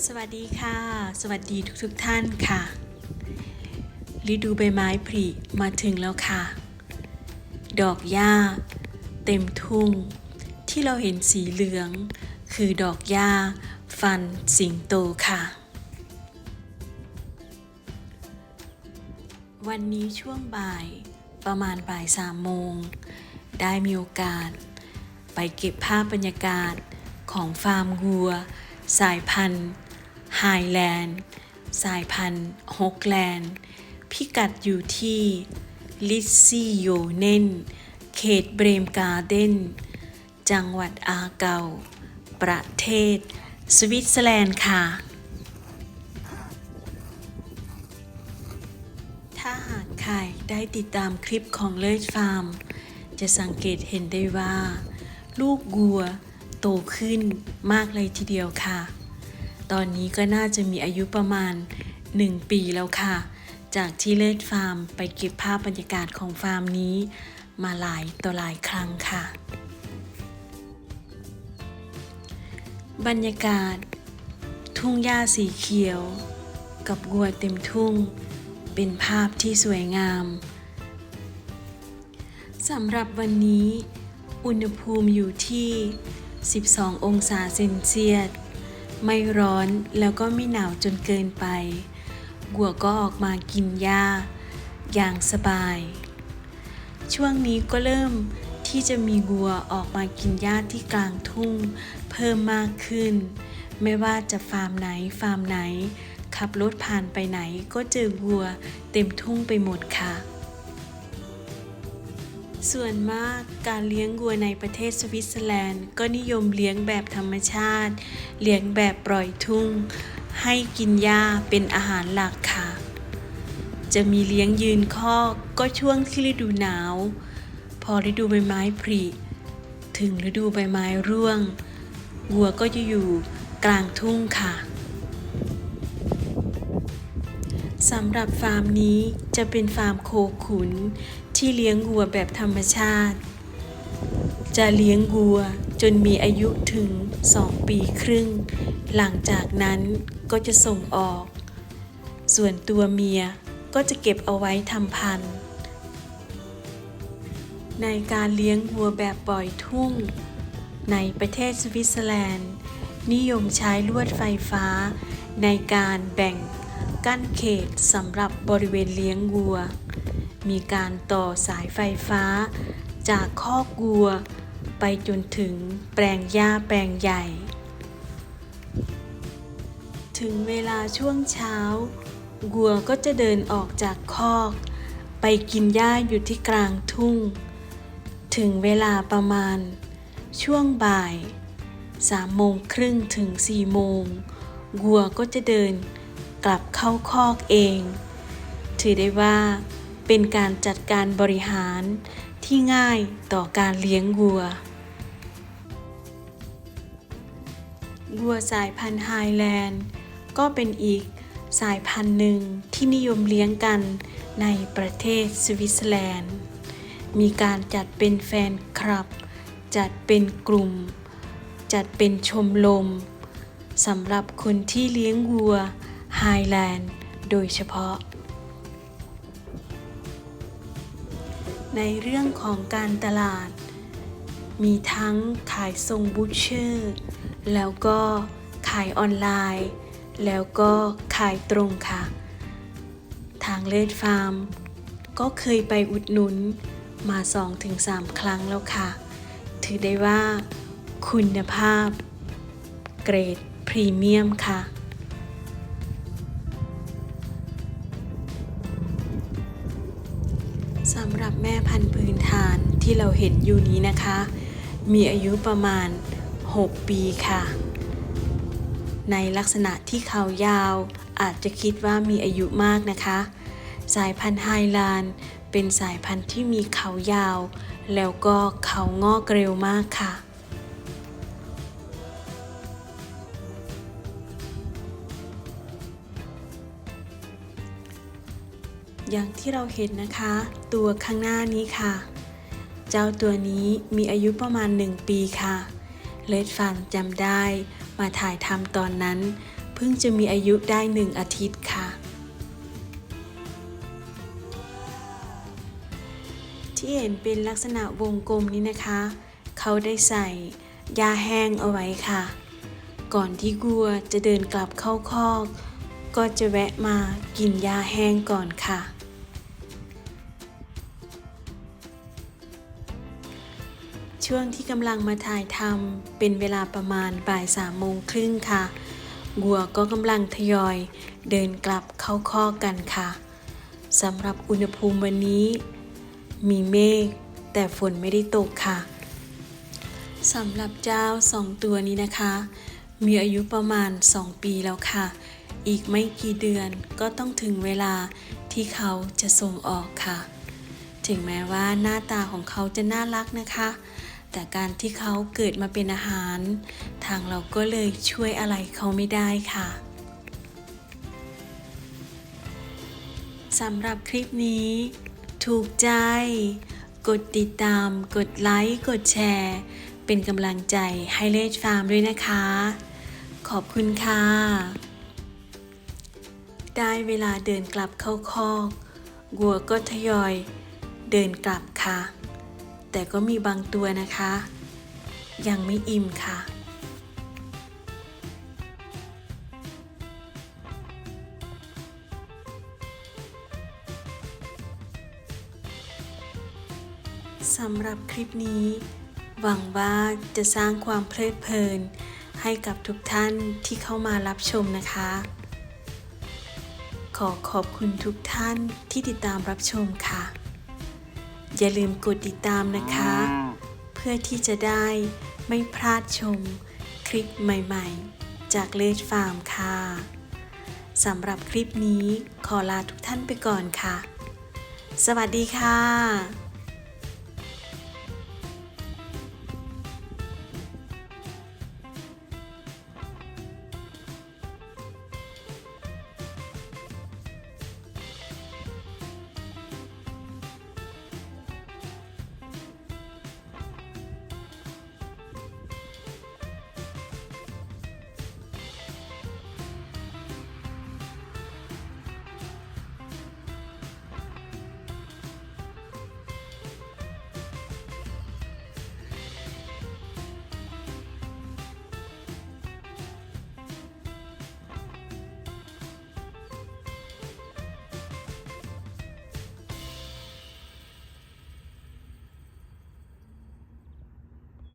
สวัสดีค่ะ สวัสดีทุกๆทท่านค่ะ ฤดูใบไม้ผลิมาถึงแล้วค่ะ ดอกหญ้า เต็มทุ่ง ที่เราเห็นสีเหลือง คือดอกหญ้า ฟันสิงโตค่ะ วันนี้ช่วงบ่ายประมาณบ่ายสามโมง ได้มีโอกาส ไปเก็บภาพบรรยากาศของฟาร์มวัว สายพันธุ์ไฮแลนด์ สายพันธุ์ฮกแลนด์ พิกัดอยู่ที่ลิซซี่โยเนนเขตเบรมการ์เดน จังหวัดอาเกา ประเทศ สวิตเซอร์แลนด์ค่ะ ถ้าหากใครได้ติดตามคลิปของเลิศฟาร์ม จะสังเกตเห็นได้ว่า ลูกวัว โตขึ้นมากเลยทีเดียวค่ะ ตอนนี้ก็น่าจะมีอายุประมาณ 1 ปีแล้วค่ะ จากที่เลิศฟาร์มไปเก็บภาพบรรยากาศของฟาร์มนี้ มาหลายต่อหลายครั้งค่ะ บรรยากาศ ทุ่งหญ้าสีเขียว กับวัวเต็มทุ่ง เป็นภาพที่สวยงามสำหรับวันนี้อุณหภูมิอยู่ที่ 12 องศาเซนเซียส ไม่ร้อนแล้วก็ไม่หนาวจนเกินไปวัวก็ออกมากินหญ้า อย่างสบาย ช่วงนี้ก็เริ่มที่จะมีวัวออกมากินหญ้าที่กลางทุ่ง เพิ่มมากขึ้น ไม่ว่าจะฟาร์มไหนฟาร์มไหน ขับรถผ่านไปไหนก็เจอวัวเต็มทุ่งไปหมดค่ะ ส่วนมากการเลี้ยงวัวในประเทศสวิตเซอร์แลนด์ ก็นิยมเลี้ยงแบบธรรมชาติ เลี้ยงแบบปล่อยทุ่ง ให้กินหญ้าเป็นอาหารหลักค่ะ จะมีเลี้ยงยืนคอกก็ช่วงที่ฤดูหนาว พอฤดูใบไม้ผลิถึงฤดูใบไม้ร่วง วัวก็จะอยู่กลางทุ่งค่ะสำหรับฟาร์มนี้จะเป็นฟาร์มโคขุน ที่เลี้ยงวัวแบบธรรมชาติ จะเลี้ยงวัวจนมีอายุถึง 2 ปีครึ่ง หลังจากนั้นก็จะส่งออก ส่วนตัวเมียก็จะเก็บเอาไว้ทำพันธุ์ ในการเลี้ยงวัวแบบปล่อยทุ่ง ในประเทศสวิตเซอร์แลนด์ นิยมใช้ลวดไฟฟ้า ในการแบ่งกั้นเขตสำหรับบริเวณเลี้ยงวัว มีการต่อสายไฟฟ้า จากคอกวัว ไปจนถึงแปลงหญ้าแปลงใหญ่ ถึงเวลาช่วงเช้าวัวก็จะเดินออกจากคอก ไปกินหญ้าอยู่ที่กลางทุ่ง ถึงเวลาประมาณ ช่วงบ่ายสามโมงครึ่งถึงสี่โมงวัวก็จะเดินกลับเข้าคอกเอง ถือได้ว่า เป็นการจัดการบริหารที่ง่ายต่อการเลี้ยงวัว วัวสายพันธุ์ไฮแลนด์ ก็เป็นอีกสายพันธุ์หนึ่งที่นิยมเลี้ยงกันในประเทศสวิตเซอร์แลนด์ มีการจัดเป็นแฟนคลับ จัดเป็นกลุ่ม จัดเป็นชมรมสำหรับคนที่เลี้ยงวัวไฮแลนด์โดยเฉพาะ ในเรื่องของการตลาด มีทั้งขายส่งบูชเชอร์แล้วก็ขายออนไลน์ แล้วก็ขายตรงค่ะ ทางเลดฟาร์ม ก็เคยไปอุดหนุนมา 2-3 ครั้งแล้วค่ะ ถือได้ว่าคุณภาพ เกรดพรีเมียมค่ะ สำหรับแม่พันธุ์พื้นฐานที่เราเห็นอยู่นี้นะคะ มีอายุประมาณ 6 ปีค่ะ ในลักษณะที่เขายาวอาจจะคิดว่ามีอายุมากนะคะ สายพันธุ์ไฮลานเป็นสายพันธุ์ที่มีเขายาว แล้วก็เขางอกเร็วมากค่ะ อย่างที่เราเห็นนะคะ ตัวข้างหน้านี้ค่ะ เจ้าตัวนี้มีอายุประมาณ 1 ปีค่ะ เลดฟันจำได้มาถ่ายทำตอนนั้น เพิ่งจะมีอายุได้หนึ่งอาทิตย์ค่ะ ที่เห็นเป็นลักษณะวงกลมนี้นะคะ เขาได้ใส่ยาแห้งเอาไว้ค่ะ ก่อนที่กัวจะเดินกลับเข้าคอกก็จะแวะมากินยาแห้งก่อนค่ะ ช่วงที่กำลังมาถ่ายทำเป็นเวลาประมาณบ่ายสามโมงครึ่งค่ะวัวก็กำลังทยอยเดินกลับเข้าคอกกันค่ะสำหรับอุณหภูมิวันนี้ มีเมฆแต่ฝนไม่ได้ตกค่ะสำหรับเจ้าสองตัวนี้นะคะ มีอายุประมาณ 2 ปีแล้วค่ะ อีกไม่กี่เดือนก็ต้องถึงเวลาที่เขาจะส่งออกค่ะ ถึงแม้ว่าหน้าตาของเขาจะน่ารักนะคะ แต่การที่เขาเกิดมาเป็นอาหาร ทางเราก็เลยช่วยอะไรเขาไม่ได้ค่ะสำหรับคลิปนี้ ถูกใจ กดติดตาม กดไลค์ กดแชร์ เป็นกำลังใจให้เลดฟาร์มด้วยนะคะ ขอบคุณค่ะ ได้เวลาเดินกลับเข้าคอกวัวก็ทยอย เดินกลับค่ะ แต่ก็มีบางตัวนะคะ ยังไม่อิ่มค่ะ สำหรับคลิปนี้ หวังว่าจะสร้างความเพลิดเพลิน ให้กับทุกท่านที่เข้ามารับชมนะคะขอขอบคุณทุกท่านที่ติดตามรับชมค่ะ อย่าลืมกดติดตามนะคะ เพื่อที่จะได้ไม่พลาดชมคลิปใหม่ๆ จากเลดฟาร์มค่ะสำหรับคลิปนี้ขอลาทุกท่านไปก่อนค่ะ สวัสดีค่ะ